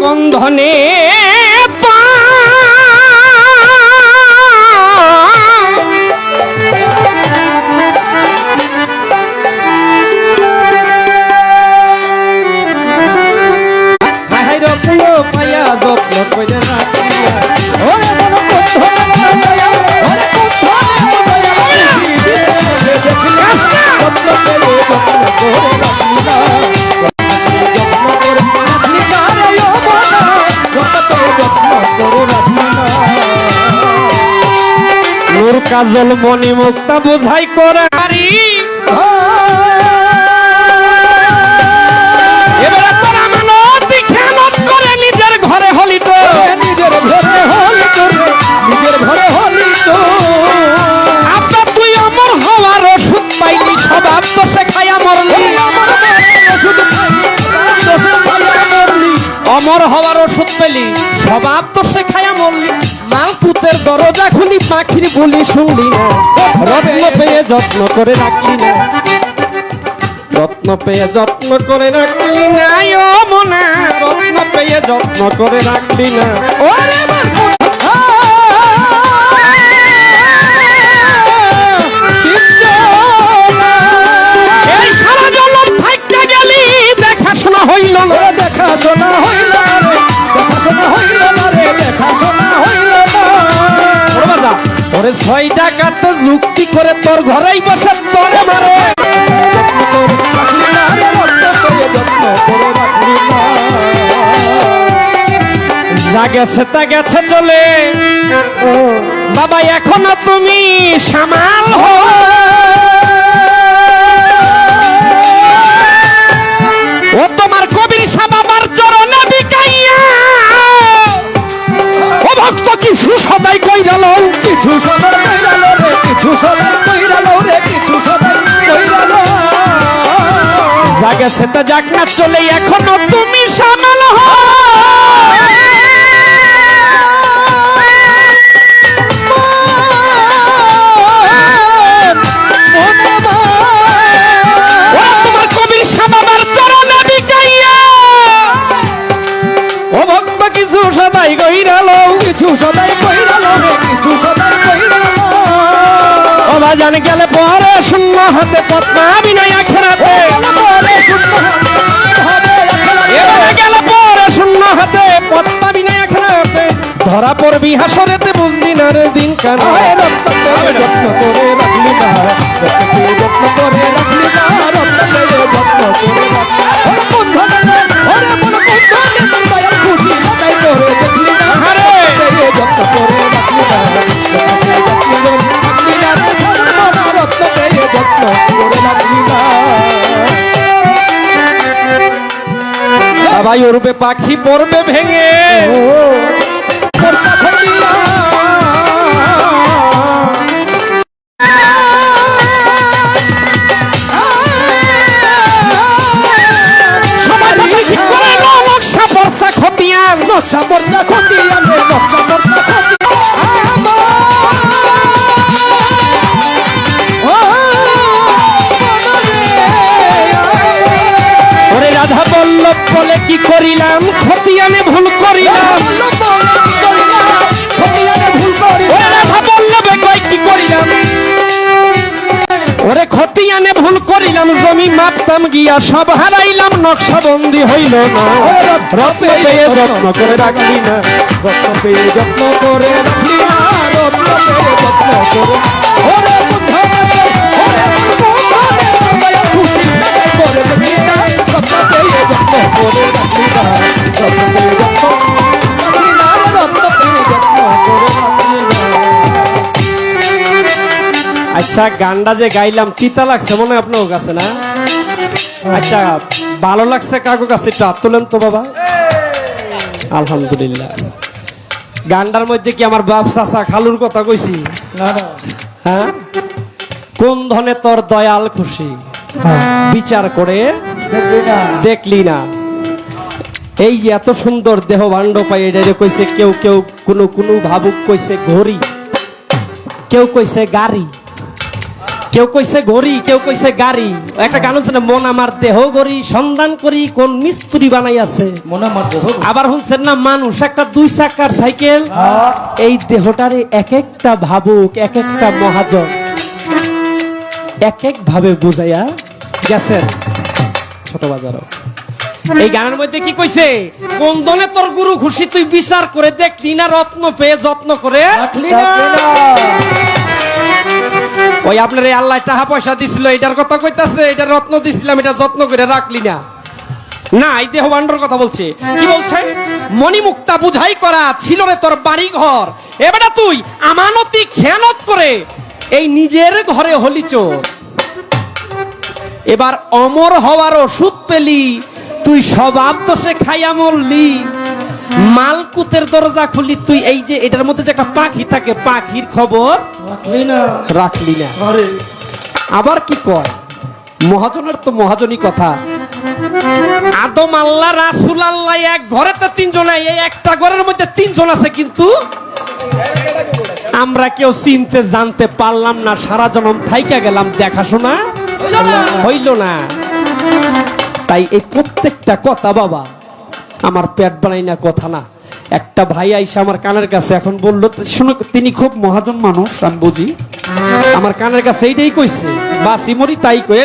কন্ধনে high কাজল মণি মুক্তা বোঝাই এবারে তোরা মানতি খেয়ানত করে নিজের ঘরে হলি তো। নিজের ঘরে হলি তো নিজের ঘরে হলি তো। তুই অমর হওয়ার ওষুধ স্বভাব তো মরলি অমর হওয়ার ওষুধ পেলি স্বভাব তো শেখাইয়া মরলি মাল পুতের দরজা খুলি, পাখির বলি শুনলি না। রত্ন পেয়ে যত্ন করে রাখলি না। রত্ন পেয়ে যত্ন করে রাখলি না, ও মনা। রত্ন পেয়ে যত্ন করে রাখলি না। ওরে ওরে ছয় টাকাত যুক্তি করে তোর ঘরেই বসে, তোরে মারে। যা গেছে তা গেছে চলে। বাবা, এখনও তুমি সামাল হো তোমার রে কিছু সদাই রে, কিছু সদাই কইরাল। জাগে সে তো যাক না চলে এখনও তুমি সামাল হো বাজান গেলে পরে শূন্য হাতে পদ্মা বিনয় আখেরাতে গেলে পরে শূন্য হাতে পদ্মা বিনয় আখেরাতে ধরা পড়বি হাসরেতে বুঝলি না রে দিন কান। যত্ন করে রাখলি না। যত্ন করে রাখলি না। রত্ন করে যত্ন করে যত্ন ভাই উড়বে পাখি পড়বে ভেঙে। নকশা বর্ষা রাধা বলে কি করিলাম? খতিয়ানে ভুল করিলাম। কি করিলাম? ওরে খতিয়ানে ভুল করিলাম জমি মাপতাম গিয়া সব হারাইলাম নকশাবন্দি হইল না। রত্ন পেয়ে যত্ন করে রাখলি না। রত্ন পেয়ে যত্ন করে রাখলি না। রত্ন পেয়ে যত্ন করে আচ্ছা গানটা যে গাইলাম তিতা লাগছে মনে হয় আপনার কাছে না? আচ্ছা ভালো লাগছে কাকু কাছে একটু হাত তোলেন তো বাবা। আলহামদুলিল্লাহ। গানটার মধ্যে কি আমার বাপ চাচা খালুর কথা কইছি? হ্যাঁ। কোন ধনে তোর দয়াল খুশি? বিচার করে দেখলি না? এই যে এত সুন্দর দেহ ভাণ্ড পাই এটা কইছে কেউ কেউ কোনো কোনো ভাবুক কইছে ঘড়ি কেউ কইছে গাড়ি। কেউ কইছে ঘড়ি কেউ কইছে গাড়ি। একটা গান হচ্ছে মন আমার দেহ গড়ি সন্ধান করি কোন মিস্ত্রি বানাই আছে মনে আমার দেহ আবার শুনছেন না মানুষ একটা দুই চাকার সাইকেল। এই দেহটারে এক একটা ভাবুক এক একটা মহাজন। এক এক ভাবে বুঝাইয়া গেছেন ছোট বাজারও এই গানের মধ্যে কি কইছে? কোন দনে তোর গুরু খুশি তুই বিচার করে দেখলি না রত্ন পেয়ে যত্ন করে রাখলি না। ওই আপনার এই আল্লাহ টাকা পয়সা দিছিল, এটার কথা কইতাছে, এটা রত্ন দিছিলাম, এটা যত্ন করে রাখলি না। না, এই দেহ ভান্ডর কথা বলছে। কি বলছে? মণিমুক্তা বুঝাই করা ছিল রে তোর বাড়ি ঘর এবারে তুই আমানতি খেয়ানত করে এই নিজের ঘরে হলি চোর। এবার অমর হওয়ার ওষুধ পেলি, তুই স্বভাব দোষে খাইয়া মরলি। মালকুতের দরজা খুলি তুই এই যে এটার মধ্যে যে একটা পাখি থাকে পাখির খবর? রাখলি না। রাখলি না। আবার কি কয়? মহাজনের তো মহাজনী কথা। আদম আল্লাহ রাসুল আল্লাহ এক ঘরেতে তিনজন এই একটা ঘরের মধ্যে তিনজন আছে কিন্তু আমরা কেউ চিনতে জানতে পারলাম না সারা জনম থাইকা গেলাম দেখাশোনা। হইল না। তাই এই প্রত্যেকটা কথা বাবা আমার পেট বানাই না কথা না। একটা ভাই আইসে আমার কানের কাছে এখন বলল শুনো তিনি খুব মহাজন মানুষ আমি বুঝি। আমার কানের কাছে এইটাই কইছে বাসি মরি তাই কয়ে